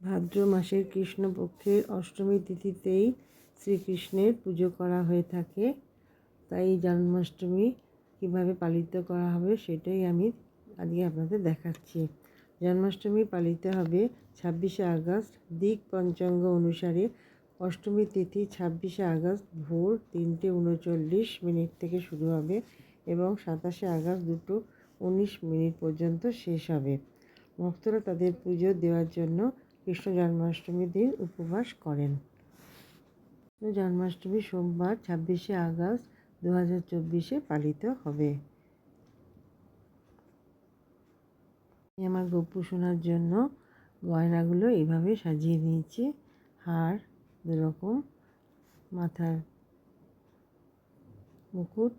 ভাদ্র মাসের কৃষ্ণপক্ষের অষ্টমী তিথিতেই শ্রীকৃষ্ণের পুজো করা হয়ে থাকে। তাই জন্মাষ্টমী কীভাবে পালিত করা হবে সেটাই আমি আজকে আপনাদের দেখাচ্ছি। জন্মাষ্টমী পালিত হবে ছাব্বিশে আগস্ট, দিক পঞ্চাঙ্গ অনুসারে অষ্টমী তিথি ছাব্বিশে আগস্ট ভোর তিনটে উনচল্লিশ মিনিট থেকে শুরু হবে এবং সাতাশে আগস্ট দুটো উনিশ মিনিট পর্যন্ত শেষ হবে। ভক্তরা তাদের পুজো দেওয়ার জন্য কৃষ্ণ জন্মাষ্টমীর দিন উপবাস করেন। জন্মাষ্টমী সোমবার, ছাব্বিশে আগস্ট দু হাজার চব্বিশে পালিত হবে। আমি আমার গপু শোনার জন্য গয়নাগুলো এইভাবে সাজিয়ে নিয়েছি। হার দুরকম, মাথার মুকুট,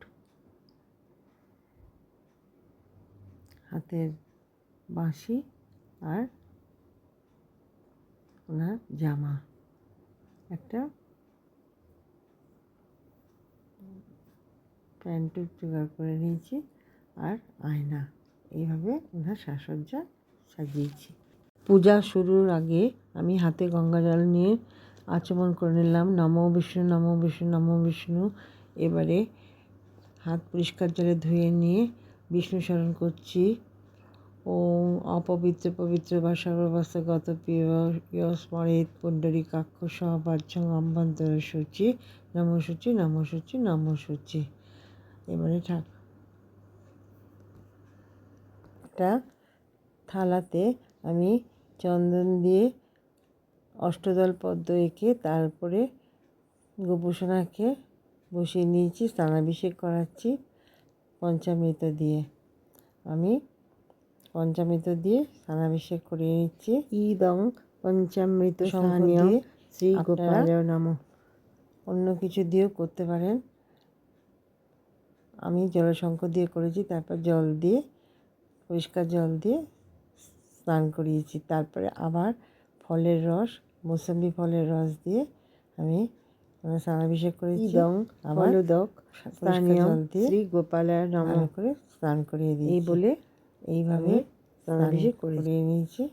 হাতের বাঁশি আর ওনার জামা। একটা প্যান্টও জোগাড় করে নিয়েছি আর আয়না। এইভাবে ওনার সাজসজ্জা সাজিয়েছি। পূজা শুরুর আগে আমি হাতে গঙ্গা জল নিয়ে আচমন করে নিলাম, নম বিষ্ণু নম বিষ্ণু নম বিষ্ণু। এবারে হাত পরিষ্কার জলে ধুয়ে নিয়ে বিষ্ণু স্মরণ করছি। ওম অপবিত্র পবিত্র সর্বাবস্থাগত প্রিয় স্মরিত পুণ্ডরী কাক্ষ সহবাচ্ছং অভ্যন্তর সূচি, নম সূচি নম সূচি নম সূচি। এবারে ঠাক একটা থালাতে আমি চন্দন দিয়ে অষ্টদল পদ্ম এঁকে তারপরে গোপুসোনাকে বসিয়ে নিয়েছি, স্নানাভিষেক করাচ্ছি পঞ্চামৃত দিয়ে। আমি পঞ্চামৃত দিয়ে স্নানাভিষেক করিয়ে নিচ্ছি। ইদং পঞ্চামৃত স্থানীয় শ্রী গোপাল নাম অন্য কিছু দিয়েও করতে পারেন। আমি জলশঙ্কর দিয়ে করেছি তারপর জল দিয়ে পরিষ্কার জল দিয়ে স্নান করিয়েছি। তারপরে আবার ফলের রস মৌসম্বি ফলের রস দিয়ে আমি স্নানাভিষেক করেছি। এবং আবার স্থানীয় শ্রী গোপালের নাম করে স্নান করিয়ে দিই এই বলে এইভাবে স্নানাভিষেক করিয়ে নিয়েছি।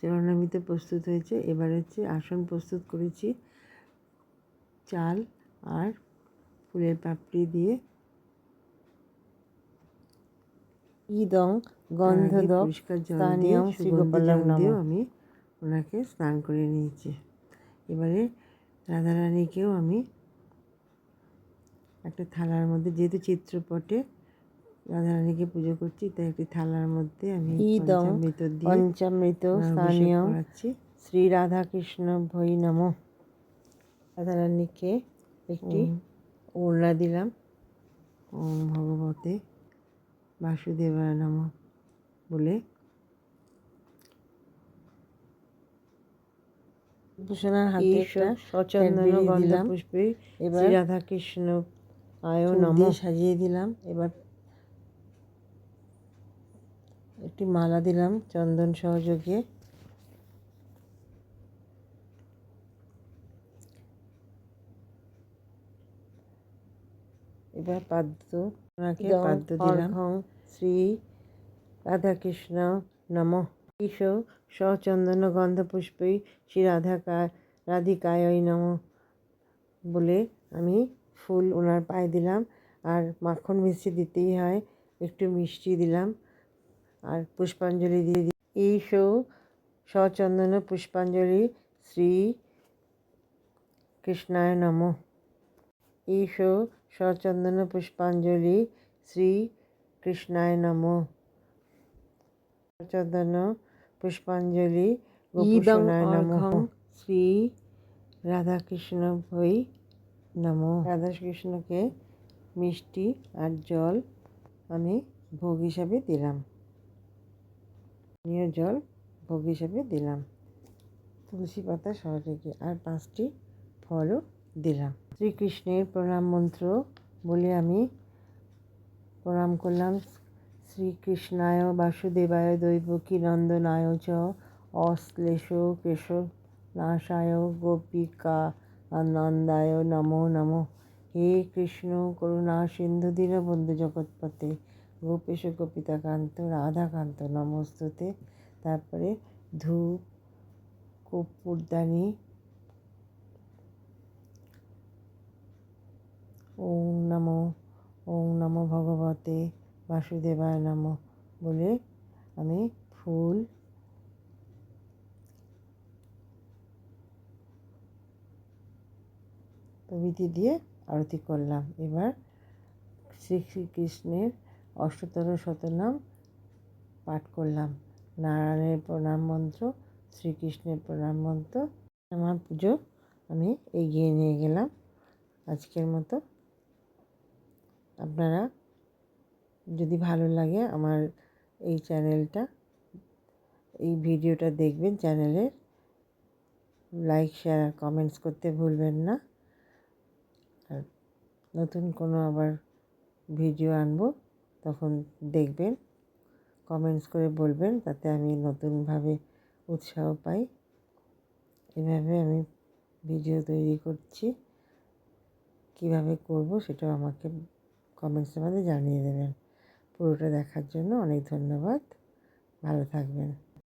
চরণামিতে প্রস্তুত হয়েছে। এবার হচ্ছে আসন প্রস্তুত করেছি। চাল আর ফুলের পাপড়ি দিয়ে। ইদং গন্ধদক স্থানীয় শ্রীগোপালম দিয়েও আমি ওনাকে স্নান করে নিয়েছি। এবারে রাধারানীকেও আমি একটা থালার মধ্যে যেহেতু চিত্রপটে রাধারানীকে পুজো করছি তাই একটি থালার মধ্যে আমি পঞ্চামৃত দিয়ে পঞ্চামৃত স্থানীয় শ্রী রাধাকৃষ্ণ ভৈ নম। রাধারানীকে একটি ওড়না দিলাম। ওম ভগবতে বাসুদেবায় নম বলে ভূষণার হাতে সচন্দন গন্ধা পুষ্পে এবার রাধাকৃষ্ণ আয় নম। সাজিয়ে দিলাম। এবার একটি মালা দিলাম চন্দন সহযোগে। এবার পাদ্য ওনাকে পাদ্য দিলাম। শ্রী রাধাকৃষ্ণ নম। ঈশ সচন্দন গন্ধ পুষ্পই শ্রী রাধাকা রাধিকায় নম বলে আমি ফুল ওনার পায়ে দিলাম। আর মাখন মিষ্টি দিতেই হয় একটু মিষ্টি দিলাম। আর পুষ্পাঞ্জলি দিয়ে দিই এই শো সচন্দন পুষ্পাঞ্জলি শ্রী কৃষ্ণায় নম। এই শো সচন্দন পুষ্পাঞ্জলি শ্রী কৃষ্ণায় নম। চন্দন পুষ্পাঞ্জলি গোপুষণায় নম। শ্রী রাধাকৃষ্ণ ভৈ নম। রাধাকৃষ্ণকে মিষ্টি আর জল আমি ভোগ হিসাবে দিলাম। পানীয় জল ভোগ হিসাবে দিলাম। তুলসী পাতা সহযোগে আর পাঁচটি ফলও দিলাম। শ্রীকৃষ্ণের প্রণাম মন্ত্র বলে আমি প্রণাম করলাম। শ্রীকৃষ্ণায় বাসুদেবায় দৈবকী নন্দনায় চ অশ্লেষ কেশব নাশায় গোপিকা নন্দায় নমো নমো। হে কৃষ্ণ, করুণা, সিন্ধু দীনবন্ধু জগৎপতে গোপেশ গোপিতাকান্ত রাধাকান্ত নমস্তুতে। তারপরে ধূপ কর্পূরদানি ওম নমো ওম নমো ভগবতে। বাসুদেবায় নমঃ বলে আমি ফুল প্রভৃতি দিয়ে আরতি করলাম। এবার শ্রী শ্রীকৃষ্ণের অষ্টতর শতনাম পাঠ করলাম। নারায়ণের প্রণাম মন্ত্র, শ্রীকৃষ্ণের প্রণাম মন্ত্র, আমার পুজো আমি এগিয়ে নিয়ে গেলাম। আজকের মতো আপনারা যদি ভালো লাগে আমার এই চ্যানেলটা, এই ভিডিওটা দেখবেন। চ্যানেলের লাইক, শেয়ার কমেন্টস করতে ভুলবেন না। নতুন কোনো আবার ভিডিও আনব, তখন দেখবেন কমেন্টস করে বলবেন তাতে আমি নতুনভাবে উৎসাহ পাই। এভাবে আমি ভিডিও তৈরি করছি। কীভাবে করব সেটাও আমাকে কমেন্টসের মধ্যে জানিয়ে দেবেন। পুরোটা দেখার জন্য অনেক ধন্যবাদ। ভালো থাকবেন।